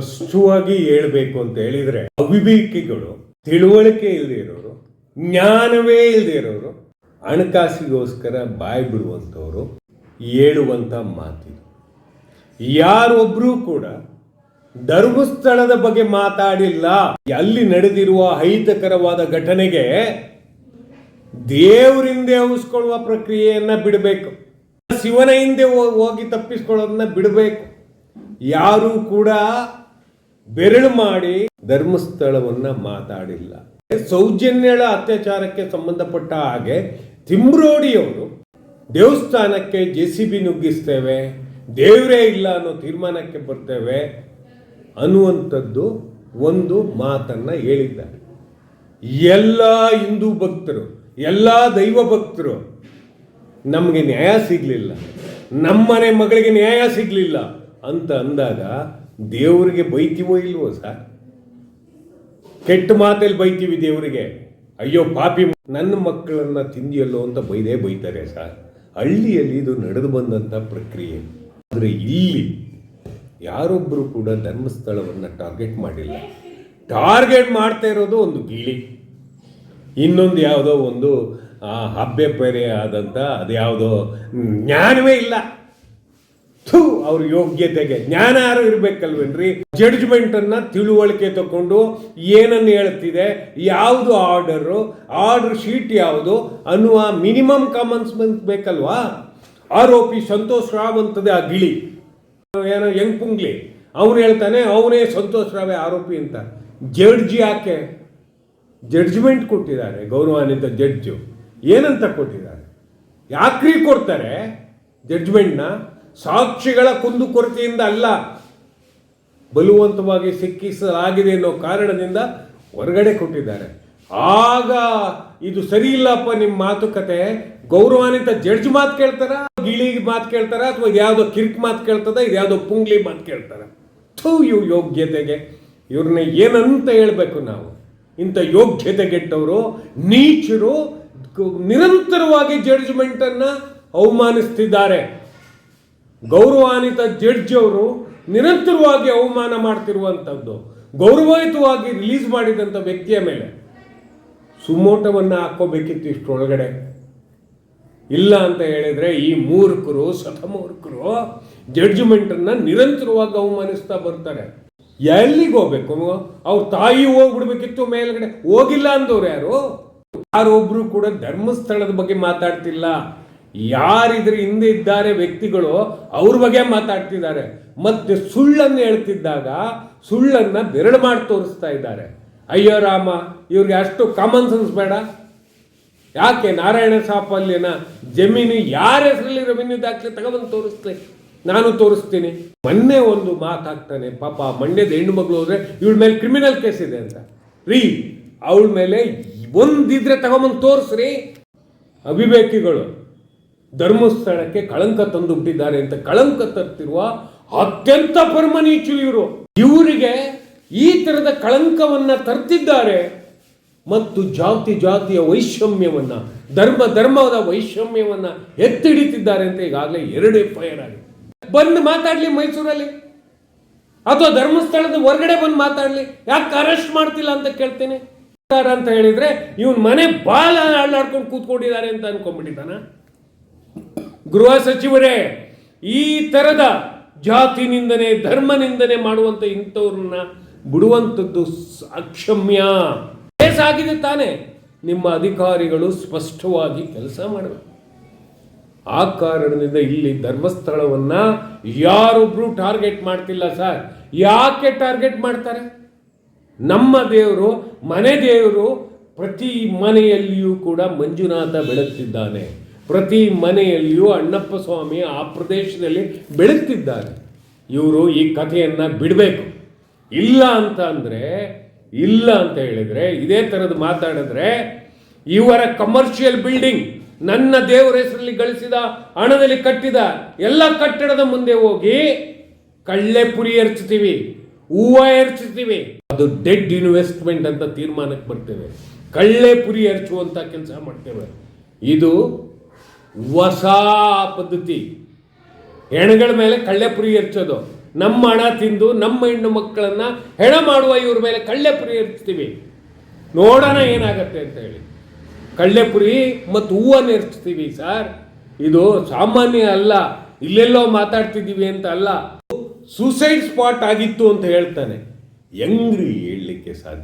ಸ್ಪಷ್ಟವಾಗಿ ಹೇಳ್ಬೇಕು ಅಂತ ಹೇಳಿದ್ರೆ ಅವಿವೇಕಿಗಳು, ತಿಳುವಳಿಕೆ ಇಲ್ಲದೆ ಇರೋರು, ಜ್ಞಾನವೇ ಇಲ್ಲದೆ ಇರೋರು, ಹಣಕಾಸಿಗೋಸ್ಕರ ಬಾಯಿ ಬಿಡುವಂಥವರು ಹೇಳುವಂಥ ಮಾತಿದು. ಯಾರೊಬ್ಬರೂ ಕೂಡ ಧರ್ಮಸ್ಥಳದ ಬಗ್ಗೆ ಮಾತಾಡಿಲ್ಲ. ಅಲ್ಲಿ ನಡೆದಿರುವ ಅಹಿತಕರವಾದ ಘಟನೆಗೆ ದೇವರಿಂದ ಉಸ್ಕೊಳ್ಳುವ ಪ್ರಕ್ರಿಯೆಯನ್ನ ಬಿಡಬೇಕು. ಶಿವನ ಹಿಂದೆ ಹೋಗಿ ತಪ್ಪಿಸ್ಕೊಳ್ಳೋದನ್ನ ಬಿಡಬೇಕು. ಯಾರು ಕೂಡ ಬೆರಳು ಮಾಡಿ ಧರ್ಮಸ್ಥಳವನ್ನ ಮಾತಾಡಿಲ್ಲ. ಸೌಜನ್ಯಳ ಅತ್ಯಾಚಾರಕ್ಕೆ ಸಂಬಂಧಪಟ್ಟ ಹಾಗೆ ತಿಮ್ರೋಡಿಯವರು ದೇವಸ್ಥಾನಕ್ಕೆ ಜೆ ಸಿ ಬಿ ನುಗ್ಗಿಸ್ತೇವೆ, ದೇವರೇ ಇಲ್ಲ ಅನ್ನೋ ತೀರ್ಮಾನಕ್ಕೆ ಬರ್ತೇವೆ ಅನ್ನುವಂಥದ್ದು ಒಂದು ಮಾತನ್ನ ಹೇಳಿದ್ದಾರೆ. ಎಲ್ಲ ಹಿಂದೂ ಭಕ್ತರು, ಎಲ್ಲ ದೈವ ಭಕ್ತರು ನಮಗೆ ನ್ಯಾಯ ಸಿಗಲಿಲ್ಲ, ನಮ್ಮನೆ ಮಗಳಿಗೆ ನ್ಯಾಯ ಸಿಗಲಿಲ್ಲ ಅಂತ ಅಂದಾಗ ದೇವರಿಗೆ ಬೈತೀವೋ ಇಲ್ವೋ ಸರ್? ಕೆಟ್ಟ ಮಾತಲ್ಲಿ ಬೈತೀವಿ ದೇವರಿಗೆ. ಅಯ್ಯೋ ಪಾಪಿ ನನ್ನ ಮಕ್ಕಳನ್ನ ತಿಂದಿಯಲ್ಲೋ ಅಂತ ಬೈದೇ ಬೈತಾರೆ ಸರ್. ಹಳ್ಳಿಯಲ್ಲಿ ಇದು ನಡೆದು ಬಂದಂಥ ಪ್ರಕ್ರಿಯೆ. ಆದರೆ ಇಲ್ಲಿ ಯಾರೊಬ್ಬರು ಕೂಡ ಧರ್ಮಸ್ಥಳವನ್ನು ಟಾರ್ಗೆಟ್ ಮಾಡಿಲ್ಲ. ಟಾರ್ಗೆಟ್ ಮಾಡ್ತಾ ಇರೋದು ಒಂದು ಗೀಳಿ. ಇನ್ನೊಂದು ಯಾವುದೋ ಒಂದು ಹಬ್ಬೆ ಬೇರೆ ಆದಂಥ ಅದ್ಯಾವುದೋ ಜ್ಞಾನವೇ ಇಲ್ಲ. ಅವ್ರ ಯೋಗ್ಯತೆಗೆ ಜ್ಞಾನ ಯಾರು ಇರಬೇಕಲ್ವೇನ್ರಿ? ಜಡ್ಜ್ಮೆಂಟ್ ಅನ್ನ ತಿಳುವಳಿಕೆ ತಕೊಂಡು ಏನನ್ನು ಹೇಳ್ತಿದೆ, ಯಾವುದು ಆರ್ಡರು ಆರ್ಡರ್ ಶೀಟ್ ಯಾವುದು ಅನ್ನುವ ಮಿನಿಮಮ್ ಕಾಮನ್ಸ್ ಬೇಕಲ್ವಾ? ಆರೋಪಿ ಸಂತೋಷ್ ರಾವ್ ಅಂತದೆ ಆ ಗಿಳಿ. ಏನೋ ಹೆಂಗ್ ಪುಂಗ್ಲಿ. ಅವನು ಹೇಳ್ತಾನೆ, ಅವನೇ ಸಂತೋಷ್ ರಾವೇ ಆರೋಪಿ ಅಂತ. ಜಡ್ಜ್ ಯಾಕೆ? ಜಡ್ಜ್ಮೆಂಟ್ ಕೊಟ್ಟಿದ್ದಾರೆ, ಗೌರವಾನ್ವಿತ ಜಡ್ಜು ಏನಂತ ಕೊಟ್ಟಿದ್ದಾರೆ? ಯಾಕ್ರಿ ಕೊಡ್ತಾರೆ? ಜಡ್ಜ್ಮೆಂಟ್ನ ಸಾಕ್ಷಿಗಳ ಕುಂದುಕೊರತೆಯಿಂದ ಅಲ್ಲ, ಬಲವಂತವಾಗಿ ಸಿಕ್ಕಿಸಲಾಗಿದೆ ಅನ್ನೋ ಕಾರಣದಿಂದ ಹೊರಗಡೆ ಕೊಟ್ಟಿದ್ದಾರೆ. ಆಗ ಇದು ಸರಿ ಇಲ್ಲಪ್ಪ ನಿಮ್ಮ ಮಾತುಕತೆ, ಗೌರವಾನ್ವಿತ ಜಡ್ಜ್ ಮಾತು ಕೇಳ್ತಾರ, ಗಿಳಿ ಮಾತು ಕೇಳ್ತಾರ, ಅಥವಾ ಯಾವುದೋ ಕಿರ್ಕ್ ಮಾತು ಕೇಳ್ತದ, ಇದ್ಯಾವುದೋ ಪುಂಗ್ಲಿ ಮಾತು ಕೇಳ್ತಾರ? ಥೂ ಇವು ಯೋಗ್ಯತೆಗೆ. ಇವ್ರನ್ನ ಏನಂತ ಹೇಳಬೇಕು ನಾವು? ಇಂಥ ಯೋಗ್ಯತೆಗೆಟ್ಟವರು, ನೀಚರು ನಿರಂತರವಾಗಿ ಜಡ್ಜ್ಮೆಂಟ್ ಅನ್ನ ಅವಮಾನಿಸ್ತಿದ್ದಾರೆ. ಗೌರವಾನ್ವಿತ ಜಡ್ಜ್ ಅವರು ನಿರಂತರವಾಗಿ ಅವಮಾನ ಮಾಡ್ತಿರುವಂಥದ್ದು ಗೌರವಯುತವಾಗಿ ರಿಲೀಸ್ ಮಾಡಿದಂಥ ವ್ಯಕ್ತಿಯ ಮೇಲೆ ಸುಮೋಟವನ್ನು ಹಾಕೋಬೇಕಿತ್ತು ಇಷ್ಟರೊಳಗಡೆ. ಇಲ್ಲ ಅಂತ ಹೇಳಿದ್ರೆ ಈ ಮೂರ್ಖರು, ಸತಮೂರ್ಖರು ಜಡ್ಜ್ಮೆಂಟನ್ನು ನಿರಂತರವಾಗಿ ಅವಮಾನಿಸ್ತಾ ಬರ್ತಾರೆ. ಎಲ್ಲಿಗೆ ಹೋಗ್ಬೇಕು? ಅವ್ರ ತಾಯಿ ಹೋಗ್ಬಿಡ್ಬೇಕಿತ್ತು ಮೇಲ್ಗಡೆ. ಹೋಗಿಲ್ಲ ಅಂದವ್ರು ಯಾರು? ಯಾರೊಬ್ಬರು ಕೂಡ ಧರ್ಮಸ್ಥಳದ ಬಗ್ಗೆ ಮಾತಾಡ್ತಿಲ್ಲ. ಯಾರಿದ್ರ ಹಿಂದೆ ಇದ್ದಾರೆ ವ್ಯಕ್ತಿಗಳು, ಅವ್ರ ಬಗ್ಗೆ ಮಾತಾಡ್ತಿದ್ದಾರೆ. ಮತ್ತೆ ಸುಳ್ಳನ್ನು ಹೇಳ್ತಿದ್ದಾಗ ಸುಳ್ಳನ್ನ ಬೆರಳು ಮಾಡಿ ತೋರಿಸ್ತಾ ಇದ್ದಾರೆ. ಅಯ್ಯೋ ರಾಮ, ಇವ್ರಿಗೆ ಅಷ್ಟು ಕಾಮನ್ ಸೆನ್ಸ್ ಬೇಡ. ಯಾಕೆ? ನಾರಾಯಣ ಸಾಫಲ್ಯನ ಜಮೀನು ಯಾರ ಹೆಸರಲ್ಲಿ ರೆವಿನ್ಯೂ ದಾಖಲೆ ತಗೊಬಂದು ತೋರಿಸ್ತೆ ನಾನು ತೋರಿಸ್ತೀನಿ. ಮೊನ್ನೆ ಒಂದು ಮಾತಾಗ್ತಾನೆ, ಪಾಪ ಮಂಡ್ಯದ ಹೆಣ್ಣು ಮಗಳು ಹೋದ್ರೆ ಇವಳ ಮೇಲೆ ಕ್ರಿಮಿನಲ್ ಕೇಸ್ ಇದೆ ಅಂತ. ರೀ, ಅವಳ ಮೇಲೆ ಒಂದಿದ್ರೆ ತಗೊಂಬಂದು ತೋರಿಸ್ರಿ. ಅವಿವೇಕಿಗಳು ಧರ್ಮಸ್ಥಳಕ್ಕೆ ಕಳಂಕ ತಂದು ಬಿಟ್ಟಿದ್ದಾರೆ ಅಂತ ಕಳಂಕ ತರ್ತಿರುವ ಅತ್ಯಂತ ಪರಮನೀಚು ಇವರು. ಇವರಿಗೆ ಈ ತರದ ಕಳಂಕವನ್ನ ತರ್ತಿದ್ದಾರೆ ಮತ್ತು ಜಾತಿ ಜಾತಿಯ ವೈಷಮ್ಯವನ್ನ, ಧರ್ಮ ಧರ್ಮದ ವೈಷಮ್ಯವನ್ನ ಎತ್ತಿಡಿತಿದ್ದಾರೆ ಅಂತ ಈಗಾಗಲೇ ಎರಡು ಎಫ್ ಐ ಬಂದು ಮಾತಾಡ್ಲಿ ಮೈಸೂರಲ್ಲಿ. ಅಥವಾ ಧರ್ಮಸ್ಥಳದ ಹೊರಗಡೆ ಬಂದು ಮಾತಾಡ್ಲಿ. ಯಾಕೆ ಅರೆಸ್ಟ್ ಮಾಡ್ತಿಲ್ಲ ಅಂತ ಕೇಳ್ತೇನೆ. ಅಂತ ಹೇಳಿದ್ರೆ, ಇವನ್ ಮನೆ ಬಾಲ ಅಳ್ಳಾಡ್ಕೊಂಡು ಕೂತ್ಕೊಂಡಿದ್ದಾರೆ ಅಂತ ಅನ್ಕೊಂಡ್ಬಿಟ್ಟಿದ್ದಾನ? ಗೃಹ ಸಚಿವರೇ, ಈ ತರದ ಜಾತಿ ನಿಂದನೆ ಧರ್ಮ ನಿಂದನೆ ಮಾಡುವಂತ ಇಂಥವ್ರನ್ನ ಬಿಡುವಂಥದ್ದು ಅಕ್ಷಮ್ಯ ಕೇಸ್ ಆಗಿದೆ ತಾನೇ. ನಿಮ್ಮ ಅಧಿಕಾರಿಗಳು ಸ್ಪಷ್ಟವಾಗಿ ಕೆಲಸ ಮಾಡಬೇಕು. ಆ ಕಾರಣದಿಂದ ಇಲ್ಲಿ ಧರ್ಮಸ್ಥಳವನ್ನ ಯಾರೊಬ್ರು ಟಾರ್ಗೆಟ್ ಮಾಡ್ತಿಲ್ಲ ಸರ್. ಯಾಕೆ ಟಾರ್ಗೆಟ್ ಮಾಡ್ತಾರೆ? ನಮ್ಮ ದೇವರು, ಮನೆ ದೇವರು ಪ್ರತಿ ಮನೆಯಲ್ಲಿಯೂ ಕೂಡ ಮಂಜುನಾಥ ಬೆಳಗ್ತಿದ್ದಾನೆ. ಪ್ರತಿ ಮನೆಯಲ್ಲಿಯೂ ಅಣ್ಣಪ್ಪ ಸ್ವಾಮಿ ಆ ಪ್ರದೇಶದಲ್ಲಿ ಬೆಳಗ್ತಿದ್ದಾರೆ. ಇವರು ಈ ಕಥೆಯನ್ನು ಬಿಡಬೇಕು. ಇಲ್ಲ ಅಂತ ಅಂದರೆ, ಇಲ್ಲ ಅಂತ ಹೇಳಿದರೆ, ಇದೇ ಥರದ ಮಾತಾಡಿದ್ರೆ, ಇವರ ಕಮರ್ಷಿಯಲ್ ಬಿಲ್ಡಿಂಗ್ ನನ್ನ ದೇವರ ಹೆಸರಲ್ಲಿ ಗಳಿಸಿದ, ಹಣದಲ್ಲಿ ಕಟ್ಟಿದ ಎಲ್ಲ ಕಟ್ಟಡದ ಮುಂದೆ ಹೋಗಿ ಕಳ್ಳೆ ಪುರಿ ಎರಚ್ತೀವಿ, ಹೂವ ಎರಚ್ತೀವಿ. ಅದು ಡೆಡ್ ಇನ್ವೆಸ್ಟ್ಮೆಂಟ್ ಅಂತ ತೀರ್ಮಾನಕ್ಕೆ ಬರ್ತೇವೆ. ಕಳ್ಳೆ ಪುರಿ ಎರಚುವಂತ ಕೆಲಸ ಮಾಡ್ತೇವೆ. ಇದು ಹೊಸ ಪದ್ಧತಿ. ಹೆಣಗಳ ಮೇಲೆ ಕಳ್ಳೆಪುರಿ ಹೆಚ್ಚೋದು ನಮ್ಮ ಹಣ ತಿಂದು ನಮ್ಮ ಹೆಣ್ಣು ಮಕ್ಕಳನ್ನ ಹೆಣ ಮಾಡುವ ಇವ್ರ ಮೇಲೆ ಕಳ್ಳೆಪುರಿ ಎರ್ಚ್ತೀವಿ. ನೋಡೋಣ ಏನಾಗತ್ತೆ ಅಂತ ಹೇಳಿ. ಕಳ್ಳೆಪುರಿ ಮತ್ತು ಹೂವನ್ನು ಇರ್ತೀವಿ ಸರ್. ಇದು ಸಾಮಾನ್ಯ ಅಲ್ಲ. ಇಲ್ಲೆಲ್ಲೋ ಮಾತಾಡ್ತಿದ್ದೀವಿ ಅಂತ ಅಲ್ಲ. ಸೂಸೈಡ್ ಸ್ಪಾಟ್ ಆಗಿತ್ತು ಅಂತ ಹೇಳ್ತಾನೆ. ಹೆಂಗ್ರಿ ಹೇಳಲಿಕ್ಕೆ ಸಾಧ್ಯ.